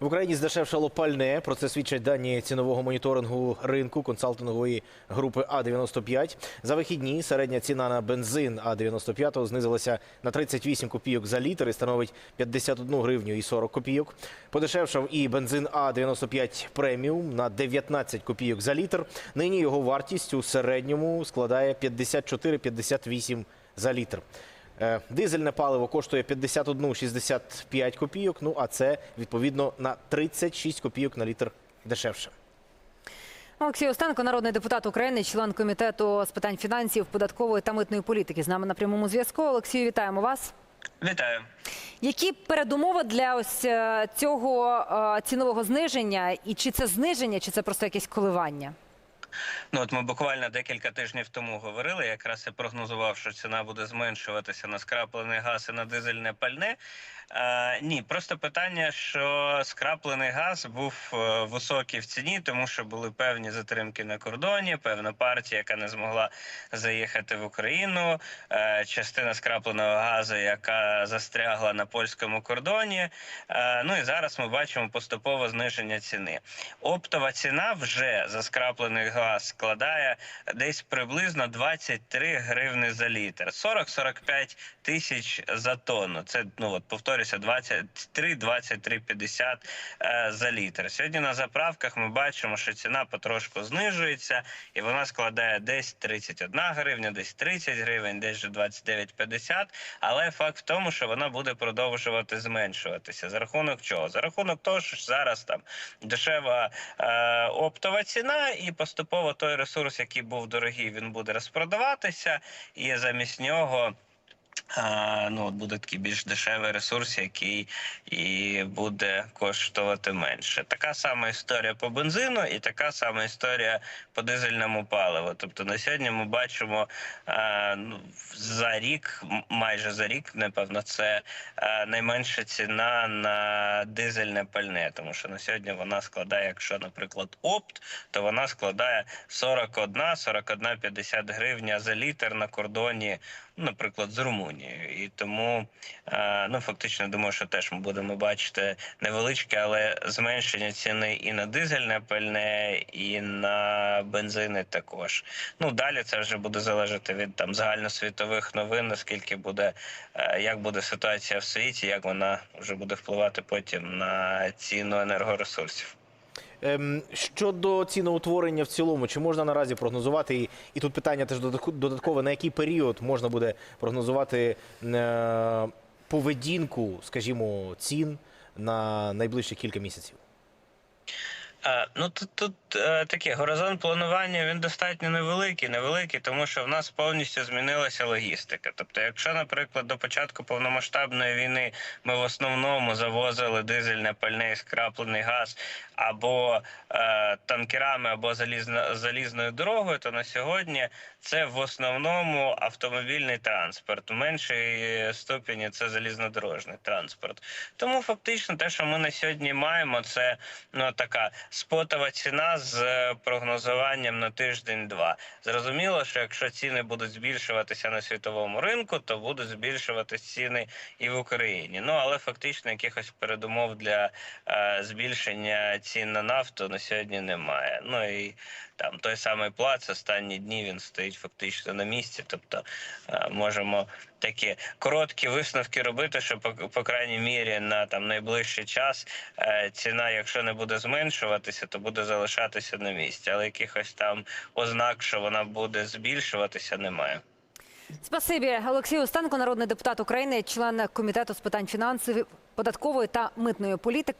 В Україні здешевшало пальне. Про це свідчать дані цінового моніторингу ринку консалтингової групи А95. За вихідні середня ціна на бензин А95 знизилася на 38 копійок за літр і становить 51 гривню і 40 копійок. Подешевшав і бензин А95 преміум на 19 копійок за літр. Нині його вартість у середньому складає 54-58 за літр. Е, Дизельне паливо коштує 51,65 копійок, ну а це відповідно на 36 копійок на літр дешевше. Олексій Остенко, народний депутат України, член комітету з питань фінансів, податкової та митної політики. З нами на прямому зв'язку. Олексію, вітаємо вас. Вітаю. Які передумови для ось е, цього е, цінового зниження? І чи це зниження, чи це просто якесь коливання? Ну от ми буквально декілька тижнів тому говорили. Якраз я прогнозував, що ціна буде зменшуватися на скраплений газ і на дизельне пальне. Е, ні, просто питання, що скраплений газ був е, високий в ціні, тому що були певні затримки на кордоні, певна партія, яка не змогла заїхати в Україну, е, частина скрапленого газу, яка застрягла на польському кордоні. Е, ну і зараз ми бачимо поступове зниження ціни. Оптова ціна вже за скраплений газ складає десь приблизно 23 гривни за літр, 40-45 тисяч за тонну. Це ну от повторюся, 23, 23, 50 е, за літр. Сьогодні на заправках ми бачимо, що ціна потрошку знижується, і вона складає десь 31 гривня, десь 30 гривень, десь же 29,50. Але факт в тому, що вона буде продовжувати зменшуватися. За рахунок чого? За рахунок того, що зараз там дешева е, оптова ціна, і поступово той ресурс, який був дорогий, він буде розпродаватися, і замість нього. Ну, буде такий більш дешевий ресурс, який і буде коштувати менше. Така сама історія по бензину, і така сама історія по дизельному паливу. Тобто на сьогодні ми бачимо ну, за рік, майже за рік, напевно, це найменша ціна на дизельне пальне, тому що на сьогодні вона складає, якщо, наприклад, опт, то вона складає 41 41,50 гривня за літр на кордоні, наприклад, з Румунією. І тому е, ну фактично думаю, що теж ми будемо бачити невеличке, але зменшення ціни і на дизельне пальне, і на бензини також. Ну далі це вже буде залежати від там загальносвітових новин, наскільки буде е, як буде ситуація в світі, як вона вже буде впливати потім на ціну енергоресурсів. Ем, щодо ціноутворення в цілому, чи можна наразі прогнозувати, і, і тут питання теж додаткове, на який період можна буде прогнозувати е, поведінку, скажімо, цін на найближчі кілька місяців? Ну тут, тут е, таке горизонт планування він достатньо невеликий, невеликий, тому що в нас повністю змінилася логістика. Тобто, якщо, наприклад, до початку повномасштабної війни ми в основному завозили дизельне пальне і скраплений газ або е, танкерами, або залізно, залізною дорогою, то на сьогодні це в основному автомобільний транспорт. У меншій ступені це залізнодорожний транспорт. Тому фактично те, що ми на сьогодні маємо, це ну така спотова ціна з е, прогнозуванням на тиждень-два. Зрозуміло, що якщо ціни будуть збільшуватися на світовому ринку, то будуть збільшуватися ціни і в Україні. Ну але фактично якихось передумов для е, збільшення цін на нафту на сьогодні немає. Ну і там той самий плац останні дні він стоїть фактично на місці. Тобто е, можемо такі короткі висновки робити, що по, по крайній мірі на там найближчий час е, ціна, якщо не буде зменшуватися, то буде залишатися на місці. Але якихось там ознак, що вона буде збільшуватися, немає. Спасибі, Олексій Остенко, народний депутат України, член комітету з питань фінансів, податкової та митної політики.